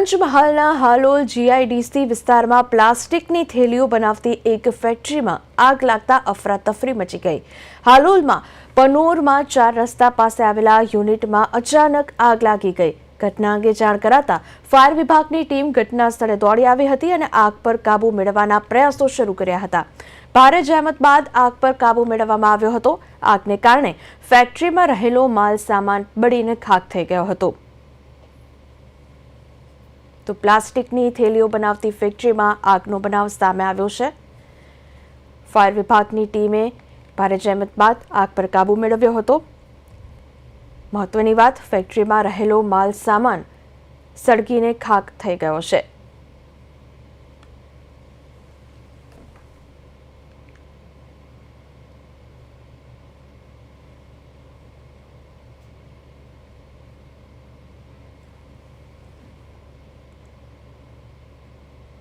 પંચમહાલના હાલોલ જીઆઈડીસી વિસ્તારમાં પ્લાસ્ટિકની થેલીઓ બનાવતી એક ફેક્ટરીમાં આગ લાગતા અફરાતફરી મચી ગઈ. હાલોલમાં પનોરમાં ચાર રસ્તા પાસે આવેલા યુનિટમાં અચાનક આગ લાગી ગઈ. ઘટના અંગે જાણ કરાતા ફાયર વિભાગની ટીમ ઘટના સ્થળે દોડી આવી હતી અને આગ પર કાબૂ મેળવવાના પ્રયાસો શરૂ કર્યા હતા. ભારે જહેમત બાદ આગ પર કાબૂ મેળવવામાં આવ્યો હતો. આગને કારણે ફેક્ટરીમાં રહેલો માલ સામાન બળીને ખાક થઈ ગયો હતો. તો પ્લાસ્ટિકની થેલીઓ બનાવતી ફેક્ટરીમાં આગનો બનાવ સામે આવ્યો છે. ફાયર વિભાગની ટીમે ભારે જહેમત બાદ આગ પર કાબૂ મેળવ્યો હતો. મહત્વની વાત ફેક્ટરીમાં રહેલો માલ સામાન સળગીને ખાક થઈ ગયો છે.